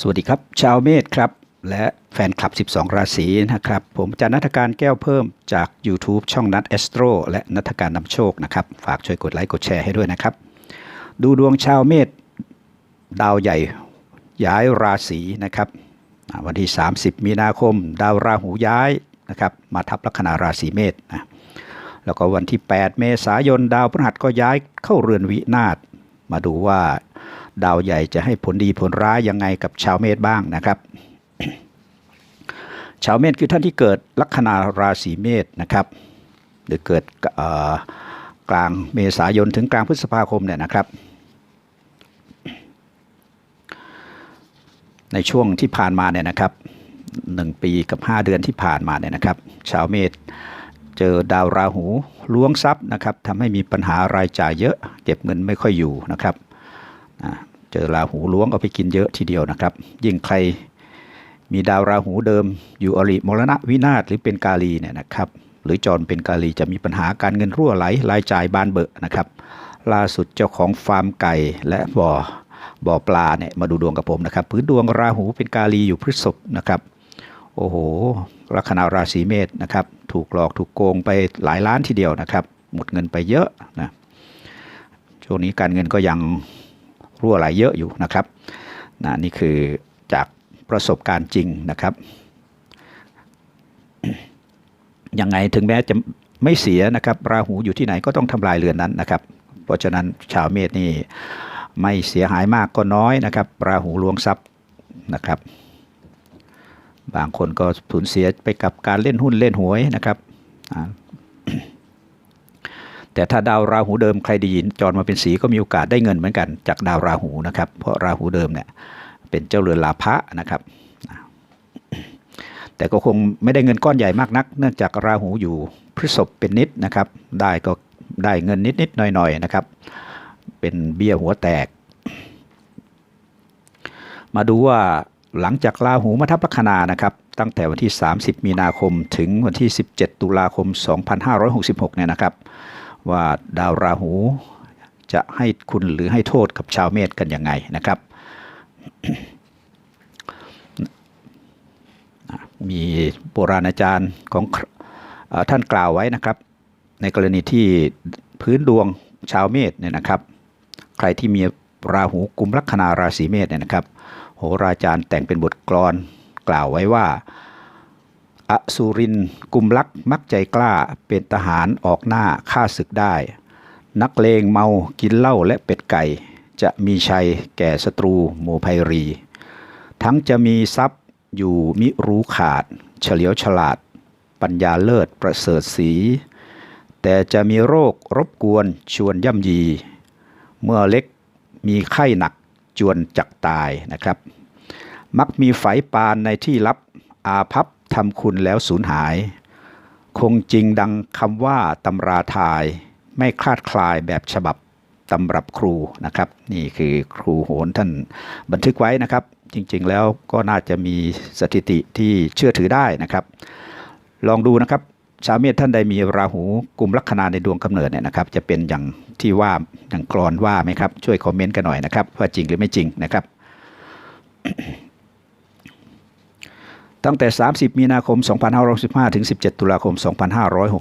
สวัสดีครับ ชาวเมษครับ และแฟนคลับ 12 ราศีนะครับ ผมจานัทการแก้วเพิ่มจาก YouTube ช่องนัทเอสโตรและนัทการนำโชคนะครับ ฝากช่วยกดไลค์กดแชร์ให้ด้วยนะครับ ดูดวงชาวเมษดาวใหญ่ย้ายราศีนะครับ วันที่ 30 มีนาคม ดาวราหูย้ายนะครับมาทับลัคนาราศีเมษนะแล้วก็วันที่ 8 เมษายน ดาวพฤหัสก็ย้ายเข้าเรือนวินาศมาดูว่า ดาวใหญ่จะให้ผลดีผลร้ายยังไงกับชาวเมษบ้างนะครับ ชาวเมษคือท่านที่เกิดลัคนาราศีเมษนะครับ หรือเกิดกลางเมษายนถึงกลางพฤษภาคมเนี่ยนะครับ ในช่วงที่ผ่านมาเนี่ยนะครับหนึ่งปีกับ 5 เดือนที่ผ่านมาเนี่ยนะครับ ชาวเมษเจอดาวราหูล้วงทรัพย์นะครับทำให้มีปัญหารายจ่ายเยอะ เก็บเงินไม่ค่อยอยู่นะครับ เจอราหูล้วงเอาไปกินเยอะทีเดียวนะครับ ยิ่งใครมีดาวราหูเดิมอยู่อริมรณะวินาศหรือเป็นกาลีเนี่ยนะครับ หรือจรเป็นกาลีจะมีปัญหาการเงินรั่วไหลรายจ่ายบานเบอะนะครับ ล่าสุดเจ้าของฟาร์มไก่และบ่อบ่อปลาเนี่ยมาดูดวงกับผมนะครับพื้นดวงราหูเป็นกาลีอยู่พฤษภนะครับโอ้โหลัคนาราศีเมษนะครับ ถูกหลอกถูกโกงไปหลายล้านทีเดียวนะครับ หมดเงินไปเยอะนะช่วงนี้การเงินก็ยัง รั่วไหลเยอะอยู่นะครับนะนี่คือจากประสบการณ์จริงนะครับยังไงถึงแม้จะไม่เสียนะครับ ราหูอยู่ที่ไหนก็ต้องทำลายเรือนนั้นนะครับ เพราะฉะนั้นชาวเมษนี่ไม่เสียหายมากก็น้อยนะครับ ราหูลวงทรัพย์นะครับ บางคนก็สูญเสียไปกับการเล่นหุ้นเล่นหวยนะครับ แต่ถ้าดาวราหูเดิมใครดีจรมาเป็นสีก็มีโอกาสได้เงินเหมือนกันจากดาวราหูนะครับ เพราะราหูเดิมเนี่ยเป็นเจ้าเรือนลาภะนะครับ แต่ก็คงไม่ได้เงินก้อนใหญ่มากนัก เนื่องจากราหูอยู่พฤษภเป็นนิดนะครับ ได้ก็ได้เงินนิดนิดๆหน่อยหน่อยๆนะครับ เป็นเบี้ยหัวแตก มาดูว่าหลังจากราหูมาทับลัคนานะครับ ตั้งแต่วันที่ 30 มีนาคมถึงวันที่ 17 ตุลาคม 2566 เนี่ยนะครับ ว่าดาวราหูจะให้คุณหรือให้โทษกับชาวเมษกันยังไงนะครับ มีโบราณอาจารย์ของอท่านกล่าวไว้นะครับ ในกรณีที่พื้นดวงชาวเมษเนี่ยนะครับ ใครที่มีราหูกุมลัคนาราศีเมษเนี่ยนะครับ โหราจารย์แต่งเป็นบทกลอนกล่าวไว้ว่า อสุรินกุมลักมักใจกล้าเป็นทหารออกหน้าฆ่าศึกได้ นักเลงเมากินเหล้าและเป็ดไก่ จะมีชัยแก่ศัตรูโมภัยรี ทั้งจะมีทรัพย์อยู่มิรู้ขาด เฉลียวฉลาด ปัญญาเลิศประเสริฐสี แต่จะมีโรครบกวนชวนย่ำยี เมื่อเล็กมีไข้หนักจวนจักตายนะครับ มักมีไฝปานในที่ลับอาภัพ ทำคุณแล้วสูญหาย คงจริงดังคำว่าตำราทาย ไม่คลาดคลายแบบฉบับตำรับครูนะครับ นี่คือครูโหนท่านบันทึกไว้นะครับ จริงๆแล้วก็น่าจะมีสถิติที่เชื่อถือได้นะครับ ลองดูนะครับ ชาวเมษท่านใดมีราหูกลุ่มลัคนาในดวงกำเนิดเนี่ยนะครับ จะเป็นอย่างที่ว่าอย่างกรอนว่าไหมครับ ช่วยคอมเมนต์กันหน่อยนะครับ ว่าจริงหรือไม่จริงนะครับ ตั้งแต่ 30 มีนาคม 2565 ถึง 17 ตุลาคม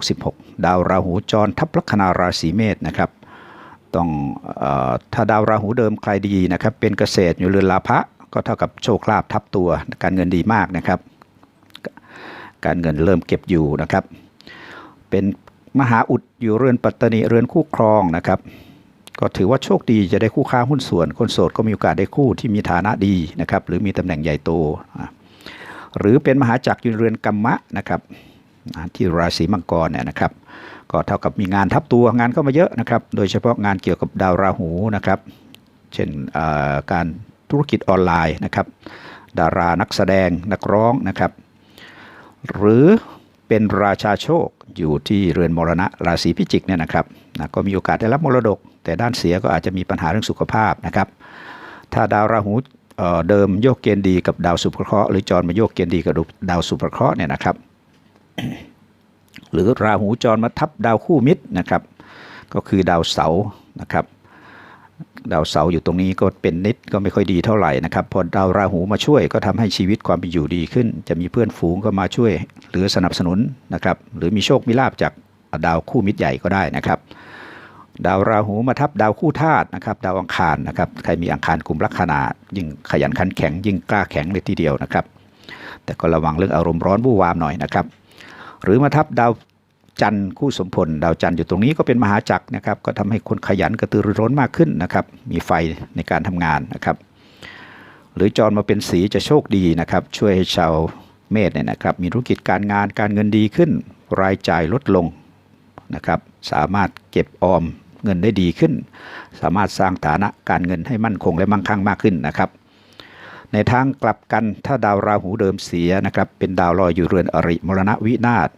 2566 ดาวราหูจรทับลัคนาราศีเมษนะครับ ต้องอถ้าดาวราหูเดิมใครดีนะครับ เป็นเกษตรอยู่เรือนลาภะก็เท่ากับโชคลาภทับตัว การเงินดีมากนะครับ การเงินเริ่มเก็บอยู่นะครับ เป็นมหาอุดอยู่เรือนปัตตานีเรือนคู่ครองนะครับ ก็ถือว่าโชคดีจะได้คู่ค้าหุ้นส่วน คนโสดก็มีโอกาสได้คู่ที่มีฐานะดีนะครับ หรือมีตำแหน่งใหญ่โต หรือเป็นมหาจักรอยู่เรือนกรรมะนะครับที่ราศีมังกรเนี่ยนะครับก็เท่ากับมีงานทับตัวงานเข้ามาเยอะนะครับ โดยเฉพาะงานเกี่ยวกับดาวราหูนะครับ เช่นการธุรกิจออนไลน์นะครับ ดารานักแสดงนักร้องนะครับ หรือเป็นราชาโชคอยู่ที่เรือนมรณะราศีพิจิกเนี่ยนะครับนะก็มีโอกาสได้รับมรดก แต่ด้านเสียก็อาจจะมีปัญหาเรื่องสุขภาพนะครับ ถ้าดาวราหู เดิมโยกเกณฑ์ดีกับดาวสุภเคราะห์หรือจรมาโยกเกณฑ์ดีกับดาวสุภเคราะห์เนี่ยนะครับ หรือราหูจรมาทับดาวคู่มิตรนะครับ ก็คือดาวเสาร์นะครับ ดาวเสาร์อยู่ตรงนี้ก็เป็นนิดก็ไม่ค่อยดีเท่าไหร่นะครับพอดาวราหูมาช่วยก็ทำให้ชีวิตความเป็นอยู่ดีขึ้น จะมีเพื่อนฝูงก็มาช่วย หรือสนับสนุนนะครับ หรือมีโชคมีลาบจากดาวคู่มิตรใหญ่ก็ได้นะครับ ดาวราหูมาทับดาวคู่ธาตุนะครับดาวอังคารนะครับใครมีอังคารกลุ่มลัคนายิ่งขยันขันแข็งยิ่งกล้าแข็งเลยทีเดียวนะครับ แต่ก็ระวังเรื่องอารมณ์ร้อนวู่วามหน่อยนะครับ หรือมาทับดาวจันทร์คู่สมพลดาวจันทร์อยู่ตรงนี้ก็เป็นมหาจักรนะครับ ก็ทำให้คนขยันกระตือรือร้นมากขึ้นนะครับ มีไฟในการทำงานนะครับ หรือจรมาเป็นสีจะโชคดีนะครับ ช่วยให้ชาวเมษเนี่ยนะครับ มีธุรกิจการงานการเงินดีขึ้น รายจ่ายลดลงนะครับ สามารถเก็บออม เงินได้ดีขึ้น สามารถสร้างฐานะการเงินให้มั่นคงและมั่งคั่งมากขึ้นนะครับ ในทางกลับกันถ้าดาวราหูเดิมเสียนะครับเป็นดาวลอยอยู่เรือนอริมรณวินาศ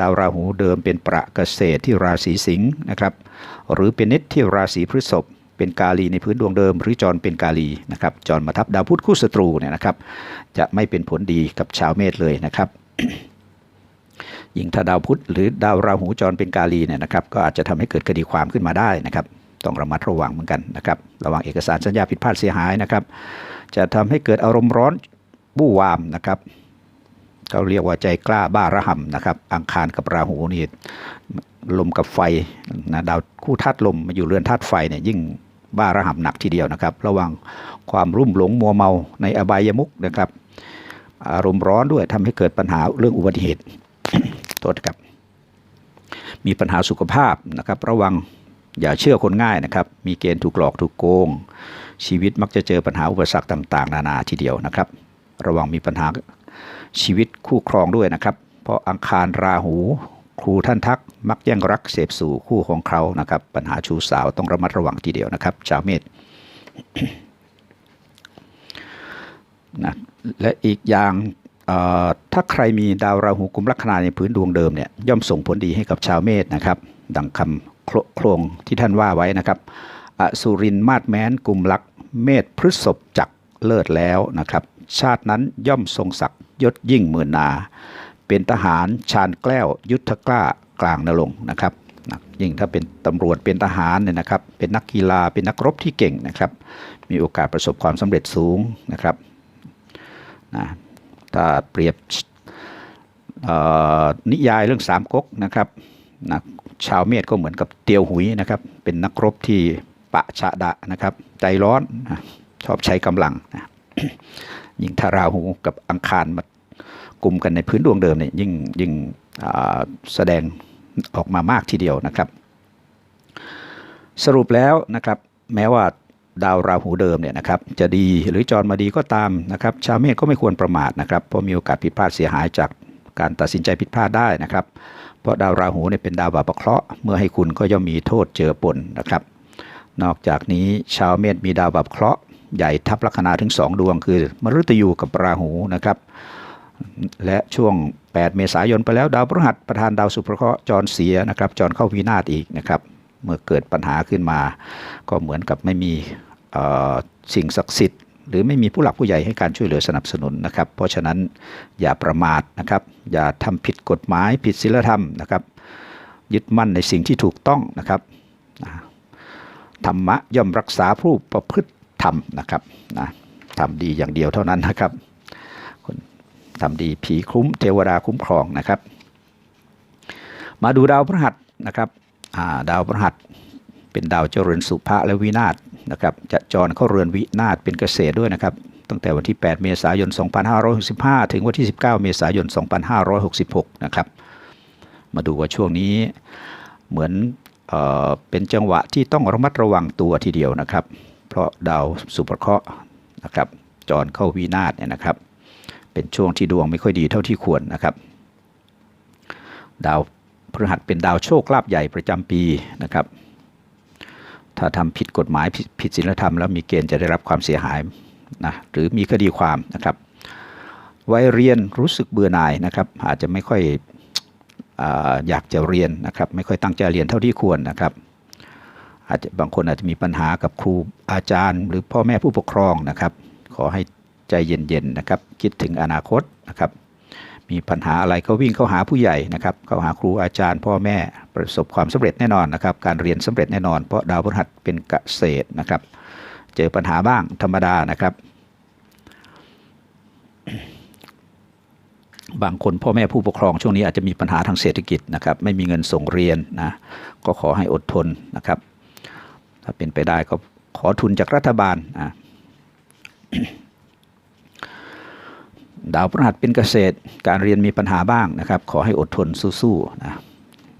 ดาวราหูเดิมเป็นประเกษตรที่ราศีสิงห์นะครับ หรือเป็นนิดที่ราศีพฤษภเป็นกาลีในพื้นดวงเดิม หรือจรเป็นกาลีนะครับจรมาทับดาวพุธคู่ศัตรูเนี่ยนะครับ จะไม่เป็นผลดีกับชาวเมษเลยนะครับ ยิ่งถ้าดาวพุธหรือดาวราหูจรเป็นกาลีเนี่ยนะครับก็อาจจะทำให้เกิดคดีความขึ้นมาได้นะครับต้องระมัดระวังเหมือนกันนะครับระวังเอกสารสัญญาผิดพลาดเสียหายนะครับ จะทำให้เกิดอารมณ์ร้อนบู่วามนะครับเขาเรียกว่าใจกล้าบ้าระห่ำนะครับอังคารกับราหูนี่ลมกับไฟนะดาวคู่ธาตุลมมาอยู่เรือนธาตุไฟเนี่ยยิ่งบ้าระห่ำหนักทีเดียวนะครับ ระวังความรุ่มหลงมัวเมาในอบายมุกนะครับ อารมณ์ร้อนด้วยทำให้เกิดปัญหาเรื่องอุบัติเหตุ โทษครับ มีปัญหาสุขภาพนะครับ ระวังอย่าเชื่อคนง่ายนะครับ มีเกณฑ์ถูกหลอกถูกโกง ชีวิตมักจะเจอปัญหาอุปสรรคต่าง ๆ นานาทีเดียวนะครับ ระวังมีปัญหาชีวิตคู่ครองด้วยนะครับ เพราะอังคารราหูครูท่านทักมักแย่งรักเสพสู่คู่ของเขานะครับ ปัญหาชู้สาวต้องระมัดระวังทีเดียวนะครับ ชาวเมษนะและอีกอย่าง ถ้าใครมีดาวราหูกุมลัคนาในพื้นดวงเดิมเนี่ยย่อมส่งผลดีให้กับชาวเมษนะครับ ดังคำโคโครงที่ท่านว่าไว้นะครับอสุรินมาดแม้นกุมลักเมษพฤษภจักเลิศแล้วนะครับ ชาตินั้นย่อมทรงศักดิ์ยศยิ่งหมื่นนา เป็นทหารชาญแกล้วยุทธกล้ากลางนรงนะครับยิ่งถ้าเป็นตำรวจเป็นทหารเนี่ยนะครับ เป็นนักกีฬาเป็นนักรบที่เก่งนะครับ มีโอกาสประสบความสำเร็จสูงนะครับนะ ถ้าเปรียบนิยายเรื่องสามก๊กนะครับนะชาวเมียดก็เหมือนกับเตียวหุยนะครับ เป็นนักรบที่ปะชะดะนะครับ ใจร้อนนะชอบใช้กำลังนะยิ่งทาราหูกับอังคารมากลุ่มกันในพื้นดวงเดิมเนี่ยยิ่งยิ่งแสดงออกมามากทีเดียวนะครับ สรุปแล้วนะครับ แม้ว่า ดาวราหูเดิมเนี่ยนะครับจะดีหรือจรมาดีก็ตามนะครับ ชาวเมษก็ไม่ควรประมาทนะครับเพราะมีโอกาสผิดพลาดเสียหายจากการตัดสินใจผิดพลาดได้นะครับ เพราะดาวราหูเนี่ยเป็นดาวบาปเคราะห์เมื่อให้คุณก็ย่อมมีโทษเจอปนนะครับ นอกจากนี้ชาวเมษมีดาวบาปเคราะห์ใหญ่ทับลัคนาถึง 2 ดวง คือ มฤตยูกับราหูนะครับ และช่วง 8 เมษายนไปแล้วดาวพฤหัสประธานดาวสุภเคราะห์จรเสียนะครับ จรเข้าวินาศอีกนะครับ เมื่อเกิดปัญหาขึ้นมา ก็เหมือนกับไม่มีสิ่งศักดิ์สิทธิ์หรือไม่มีผู้หลักผู้ใหญ่ให้การช่วยเหลือสนับสนุนนะครับ เพราะฉะนั้นอย่าประมาทนะครับ อย่าทำผิดกฎหมายผิดศีลธรรมนะครับ ยึดมั่นในสิ่งที่ถูกต้องนะครับธรรมะย่อมรักษาผู้ประพฤติธรรมนะครับนะทำดีอย่างเดียวเท่านั้นนะครับทำดีผีคุ้มเทวดาคุ้มครองนะครับ มาดูดาวพฤหัสนะครับ ดาวพฤหัสเป็นดาวเจริญสุภะและวินาศนะครับจะจรเข้าเรือนวินาศเป็นเกษตรด้วยนะครับ ตั้งแต่วันที่ 8 เมษายน 2565 ถึงวันที่ 19 เมษายน 2566 นะครับ มาดูว่าช่วงนี้เหมือนเออเป็นจังหวะที่ต้องระมัดระวังตัวทีเดียวนะครับ เพราะดาวสุภเคราะห์นะครับจรเข้าวินาศเนี่ยนะครับ เป็นช่วงที่ดวงไม่ค่อยดีเท่าที่ควรนะครับ ดาว พฤหัสเป็นดาวโชคลาภใหญ่ประจำปีนะครับ ถ้าทำผิดกฎหมายผิดผิดศีลธรรมแล้วมีเกณฑ์จะได้รับความเสียหายนะหรือมีคดีความนะครับ วัยเรียนรู้สึกเบื่อหน่ายนะครับ อาจจะไม่ค่อยออยากจะเรียนนะครับ ไม่ค่อยตั้งใจเรียนเท่าที่ควรนะครับอาจจะบางคนอาจจะมีปัญหากับครูอาจารย์ หรือพ่อแม่ผู้ปกครองนะครับ ขอให้ใจเย็นๆนะครับ คิดถึงอนาคตนะครับ มีปัญหาอะไรก็วิ่งเข้าหาผู้ใหญ่นะครับเข้าหาครูอาจารย์พ่อแม่ประสบความสำเร็จแน่นอนนะครับ การเรียนสำเร็จแน่นอน เพราะดาวพฤหัสเป็นเกษตรนะครับ เจอปัญหาบ้างธรรมดานะครับ บางคนพ่อแม่ผู้ปกครองช่วงนี้อาจจะมีปัญหาทางเศรษฐกิจนะครับ ไม่มีเงินส่งเรียนนะก็ขอให้อดทนนะครับ ถ้าเป็นไปได้ก็ขอทุนจากรัฐบาลนะ ดาวพฤหัสเป็นเกษตร การเรียนมีปัญหาบ้างนะครับ ขอให้อดทนสู้ๆนะ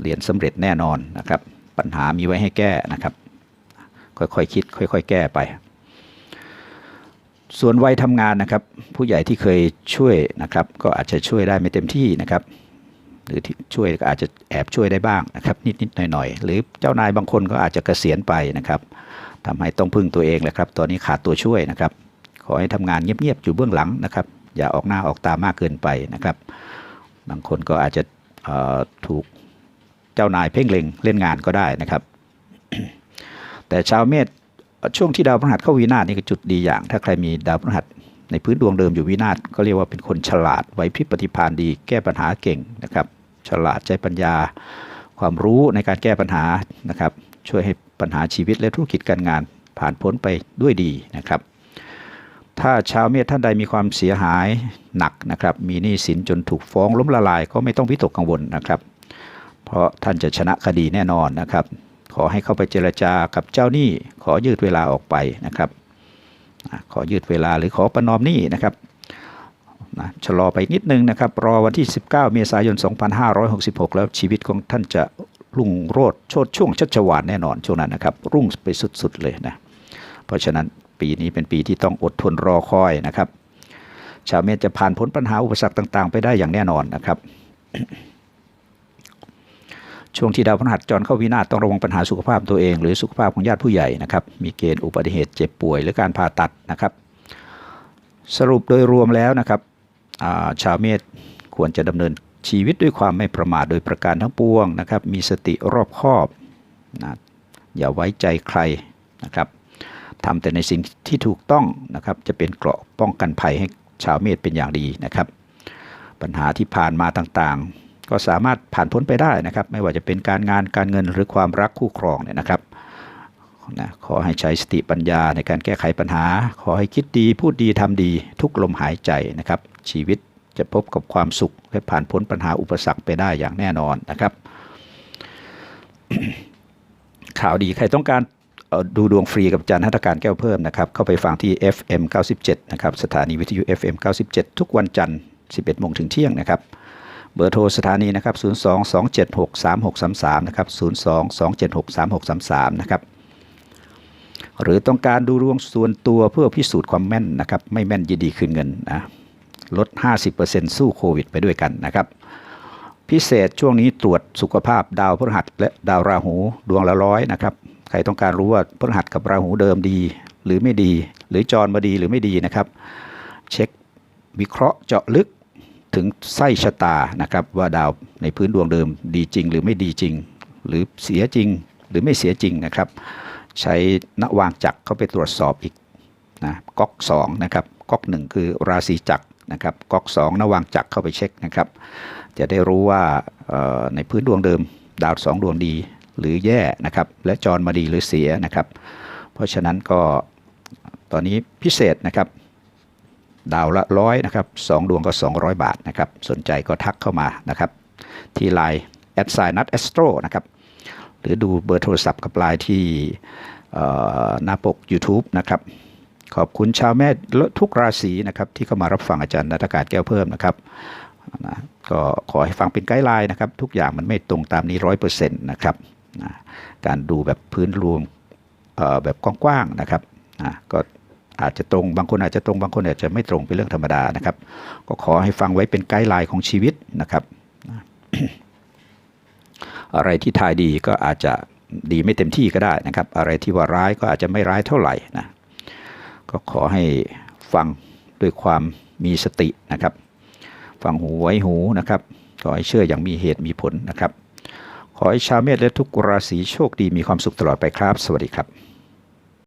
เรียนสำเร็จแน่นอนนะครับ ปัญหามีไว้ให้แก้นะครับ ค่อยๆคคิด ค่อย ๆ แก้ไป ส่วนวัยทำงานนะครับ ผู้ใหญ่ที่เคยช่วยนะครับ ก็อาจจะช่วยได้ไม่เต็มที่นะครับหรือที่ช่วยก็อาจจะแอบช่วยได้บ้างนะครับ นิดๆหน่อยๆหรือเจ้านายบางคนก็อาจจะเกษียณไปนะครับทำให้ต้องพึ่งตัวเองแหละครับ ตอนนี้ขาดตัวช่วยนะครับ ขอให้ทำงานเงียบๆอยู่เบื้องหลังนะครับ อย่าออกหน้าออกตามากเกินไปนะครับ บางคนก็อาจจะถูกเจ้านายเพ่งเล็งเล่นงานก็ได้นะครับ แต่ชาวเมษช่วงที่ดาวพฤหัสเข้าวินาศนี่ก็จุดดีอย่าง ถ้าใครมีดาวพฤหัสในพื้นดวงเดิมอยู่วินาศก็เรียกว่าเป็นคนฉลาดไหวพริบปฏิภาณดี แก้ปัญหาเก่งนะครับ ฉลาดใช้ปัญญา ความรู้ในการแก้ปัญหานะครับ ช่วยให้ปัญหาชีวิตและธุรกิจการงานผ่านพ้นไปด้วยดีนะครับ ถ้าชาวเมษท่านใดมีความเสียหายหนักนะครับ มีหนี้สินจนถูกฟ้องล้มละลายก็ไม่ต้องวิตกกังวลนะครับ เพราะท่านจะชนะคดีแน่นอนนะครับ ขอให้เข้าไปเจรจากับเจ้าหนี้ขอยืดเวลาออกไปนะครับ ขอยืดเวลาหรือขอประนอมหนี้นะครับนะชะลอไปนิดนึงนะครับ รอวันที่ 19 เมษายน 2566 แล้วชีวิตของท่านจะรุ่งโรจน์โชดช่วงชัชวานแน่นอนช่วงนั้นนะครับ รุ่งไปสุดๆเลยนะ เพราะฉะนั้น ปีนี้เป็นปีที่ต้องอดทนรอคอยนะครับ ชาวเมษจะผ่านพ้นปัญหาอุปสรรคต่าง ๆ ไปได้อย่างแน่นอนนะครับ ช่วงที่ดาวพฤหัสจรเข้าวินาศต้องระวังปัญหาสุขภาพตัวเอง หรือสุขภาพของญาติผู้ใหญ่นะครับ มีเกณฑ์อุบัติเหตุเจ็บป่วยหรือการผ่าตัดนะครับ สรุปโดยรวมแล้วนะครับาชาวเมษควรจะดำเนินชีวิตด้วยความไม่ประมาทโดยประการทั้งปวงนะครับ มีสติรอบคอบนะอย่าไว้ใจใครนะครับ ทำแต่ในสิ่งที่ถูกต้องนะครับ จะเป็นเกราะป้องกันภัยให้ชาวเมษเป็นอย่างดีนะครับ ปัญหาที่ผ่านมาต่างๆ ก็สามารถผ่านพ้นไปได้นะครับ ไม่ว่าจะเป็นการงานการเงินหรือความรักคู่ครองเนี่ยนะครับนะขอให้ใช้สติปัญญาในการแก้ไขปัญหา ขอให้คิดดีพูดดีทำดีทุกลมหายใจนะครับ ชีวิตจะพบกับความสุขและผ่านพ้นปัญหาอุปสรรคไปได้อย่างแน่นอนนะครับ ข่าวดีใครต้องการ ดูดวงฟรีกับอาจารย์หัตการแก้วเพิ่มนะครับ เข้าไปฟังที่ FM 97 นะครับ สถานีวิทยุ FM 97 ทุกวันจันทร์ 11 โมงถึงเที่ยงนะครับ เบอร์โทรสถานีนะครับ 022763633 นะครับ 022763633 นะครับ หรือต้องการดูดวงส่วนตัวเพื่อพิสูจน์ความแม่นนะครับ ไม่แม่นยินดีคืนเงินนะลด 50%สู้โควิด ไปด้วยกันนะครับ พิเศษช่วงนี้ตรวจสุขภาพดาวพฤหัสและดาวราหูดวงละร้อยนะครับ ใครต้องการรู้ว่าพฤหัสกับราหูเดิมดี หรือไม่ดี หรือจรมาดีหรือไม่ดีนะครับ เช็ควิเคราะห์เจาะลึกถึงไส้ชะตานะครับ ว่าดาวในพื้นดวงเดิมดีจริง หรือไม่ดีจริง หรือเสียจริง หรือไม่เสียจริงนะครับ ใช้นวางจักรเข้าไปตรวจสอบอีกนะก๊อกสองนะครับก๊อกหนึ่งคือราศีจักรนะครับก๊อกสองนวางจักรเข้าไปเช็คนะครับ จะได้รู้ว่าในพื้นดวงเดิม ดาวสองดวงดี หรือแย่นะครับ และจรมาดีหรือเสียนะครับ เพราะฉะนั้นก็ตอนนี้พิเศษนะครับ ดาวละร้อยนะครับสองดวงก็ 200 บาทนะครับ สนใจก็ทักเข้ามานะครับ ที่ไลน์แอดไซนัทแอสโตรนะครับ หรือดูเบอร์โทรศัพท์กับไลน์ที่หน้าปก YouTube นะครับ ขอบคุณชาวแม่ทุกราศีนะครับ ที่เข้ามารับฟังอาจารย์นัตการแก้วเพิ่มนะครับนะก็ขอให้ฟังเป็นไกด์ไลน์นะครับ ทุกอย่างมันไม่ตรงตามนี้ร้อยเปอร์เซ็นต์นะครับ นะการดูแบบพื้นรวมแบบกว้างๆนะครับนะก็อาจจะตรงบางคนอาจจะตรงบางคนอาจจะไม่ตรงเป็นเรื่องธรรมดานะครับ ก็ขอให้ฟังไว้เป็นไกด์ไลน์ของชีวิตนะครับนะอะไรที่ทายดีก็อาจจะดีไม่เต็มที่ก็ได้นะครับ อะไรที่ว่าร้ายก็อาจจะไม่ร้ายเท่าไหร่นะก็ขอให้ฟังด้วยความมีสตินะครับ ฟังหูไว้หูนะครับ ขอให้เชื่ออย่างมีเหตุมีผลนะครับ ขอให้ชาวเมษและทุกราศีโชคดีมีความสุขตลอดไปครับ สวัสดีครับ